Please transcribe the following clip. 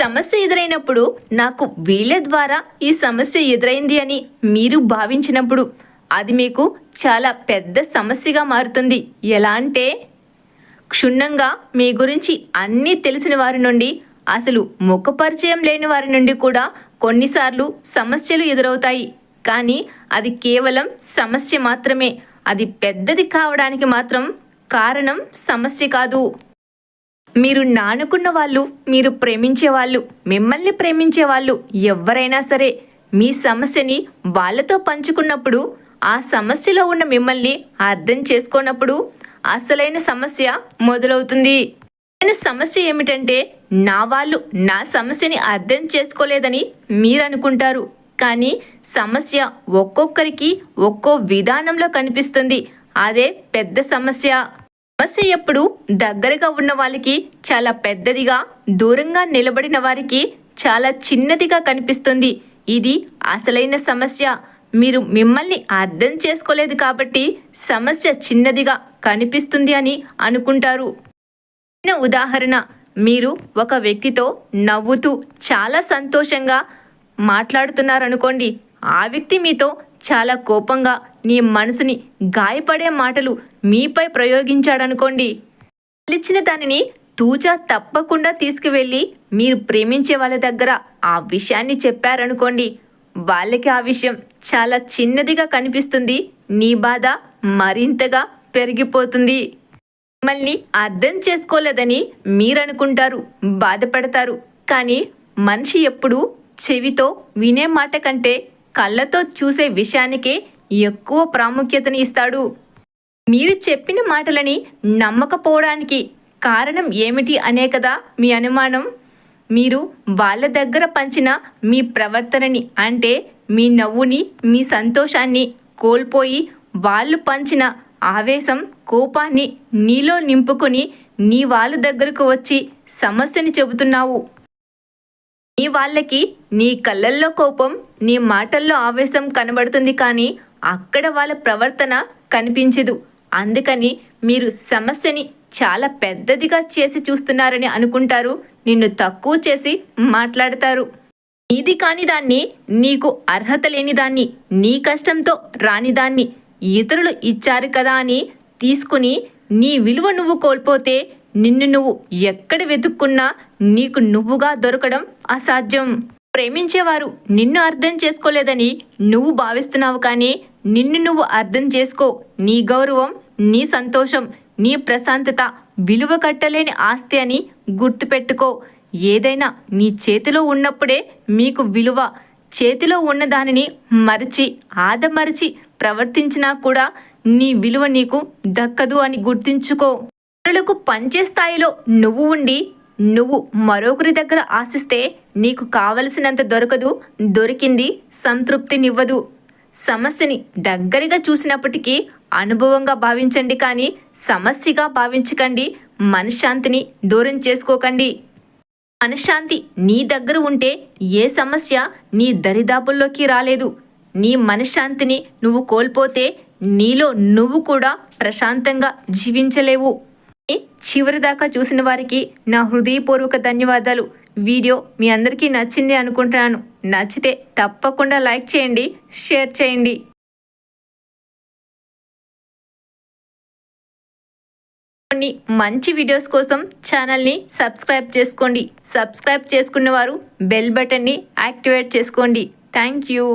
సమస్య ఎదురైనప్పుడు నాకు వీళ్ళ ద్వారా ఈ సమస్య ఎదురైంది అని మీరు భావించినప్పుడు అది మీకు చాలా పెద్ద సమస్యగా మారుతుంది. ఎలా అంటే క్షుణ్ణంగా మీ గురించి అన్నీ తెలిసిన వారి నుండి అసలు ముఖ పరిచయం లేని వారి నుండి కూడా కొన్నిసార్లు సమస్యలు ఎదురవుతాయి. కానీ అది కేవలం సమస్య మాత్రమే. అది పెద్దది కావడానికి మాత్రం కారణం సమస్య కాదు. మీరు నానుకున్న వాళ్ళు మీరు ప్రేమించే వాళ్ళు మిమ్మల్ని ప్రేమించే వాళ్ళు ఎవరైనా సరే మీ సమస్యని వాళ్ళతో పంచుకున్నప్పుడు ఆ సమస్యలో ఉన్న మిమ్మల్ని అర్థం చేసుకున్నప్పుడు అసలైన సమస్య మొదలవుతుంది. అసలైన సమస్య ఏమిటంటే నా వాళ్ళు నా సమస్యని అర్థం చేసుకోలేదని మీరు అనుకుంటారు. కానీ సమస్య ఒక్కొక్కరికి ఒక్కో విధానంలో కనిపిస్తుంది. అదే పెద్ద సమస్య. సమస్య ఎప్పుడు దగ్గరగా ఉన్న వాళ్ళకి చాలా పెద్దదిగా దూరంగా నిలబడిన వారికి చాలా చిన్నదిగా కనిపిస్తుంది. ఇది అసలైన సమస్య. మీరు మిమ్మల్ని అర్థం చేసుకోలేదు కాబట్టి సమస్య చిన్నదిగా కనిపిస్తుంది అని అనుకుంటారు. చిన్న ఉదాహరణ. మీరు ఒక వ్యక్తితో నవ్వుతూ చాలా సంతోషంగా మాట్లాడుతున్నారనుకోండి. ఆ వ్యక్తి మీతో చాలా కోపంగా నీ మనసుని గాయపడే మాటలు మీపై ప్రయోగించాడనుకోండి. ఇచ్చిన దానిని తూచా తప్పకుండా తీసుకువెళ్ళి మీరు ప్రేమించే వాళ్ళ దగ్గర ఆ విషయాన్ని చెప్పారనుకోండి. వాళ్ళకి ఆ విషయం చాలా చిన్నదిగా కనిపిస్తుంది. నీ బాధ మరింతగా పెరిగిపోతుంది. మిమ్మల్ని అర్థం చేసుకోలేదని మీరనుకుంటారు బాధపడతారు. కానీ మనిషి ఎప్పుడు చెవితో వినే మాట కంటే కళ్ళతో చూసే విషయానికే ఎక్కువ ప్రాముఖ్యతని ఇస్తాడు. మీరు చెప్పిన మాటలని నమ్మకపోవడానికి కారణం ఏమిటి అనే కదా మీ అనుమానం. మీరు వాళ్ళ దగ్గర పంచిన మీ ప్రవర్తనని అంటే మీ నవ్వుని మీ సంతోషాన్ని కోల్పోయి వాళ్ళు పంచిన ఆవేశం కోపాన్ని నీలో నింపుకొని నీ వాళ్ళ దగ్గరకు వచ్చి సమస్యని చెబుతున్నావు. నీ వాళ్ళకి నీ కళ్ళల్లో కోపం నీ మాటల్లో ఆవేశం కనబడుతుంది కానీ అక్కడ వాళ్ళ ప్రవర్తన కనిపించదు. అందుకని మీరు సమస్యని చాలా పెద్దదిగా చేసి చూస్తున్నారని అనుకుంటారు. నిన్ను తక్కువ చేసి మాట్లాడతారు. నీది కాని దాన్ని నీకు అర్హత లేని దాన్ని నీ కష్టంతో రాని దాన్ని ఇతరులు ఇచ్చారు కదా అని తీసుకుని నీ విలువ నువ్వు కోల్పోతే నిన్ను నువ్వు ఎక్కడ వెతుక్కున్నా నీకు నువ్వుగా దొరకడం అసాధ్యం. ప్రేమించేవారు నిన్ను అర్థం చేసుకోలేదని నువ్వు భావిస్తున్నావు కానీ నిన్ను నువ్వు అర్థం చేసుకో. నీ గౌరవం నీ సంతోషం నీ ప్రశాంతత విలువ కట్టలేని ఆస్తి అని గుర్తుపెట్టుకో. ఏదైనా నీ చేతిలో ఉన్నప్పుడే మీకు విలువ. చేతిలో ఉన్న దానిని మరిచి ఆదమరచి ప్రవర్తించినా కూడా నీ విలువ నీకు దక్కదు అని గుర్తించుకో. ఇతరులకు పంచే స్థాయిలో నువ్వు ఉండి నువ్వు మరొకరి దగ్గర ఆశిస్తే నీకు కావలసినంత దొరకదు దొరికింది సంతృప్తినివ్వదు. సమస్యని దగ్గరగా చూసినప్పటికీ అనుభవంగా భావించండి కానీ సమస్యగా భావించకండి మనశ్శాంతిని దూరం చేసుకోకండి. మనశ్శాంతి నీ దగ్గర ఉంటే ఏ సమస్య నీ దరిదాపుల్లోకి రాలేదు. నీ మనశ్శాంతిని నువ్వు కోల్పోతే నీలో నువ్వు కూడా ప్రశాంతంగా జీవించలేవు. చివరి దాకా చూసిన వారికి నా హృదయపూర్వక ధన్యవాదాలు. వీడియో మీ అందరికీ నచ్చింది అనుకుంటున్నాను. నచ్చితే తప్పకుండా లైక్ చేయండి షేర్ చేయండి. కొన్ని మంచి వీడియోస్ కోసం ఛానల్ని సబ్స్క్రైబ్ చేసుకోండి. సబ్స్క్రైబ్ చేసుకున్న వారు బెల్ బటన్ని యాక్టివేట్ చేసుకోండి. Thank you.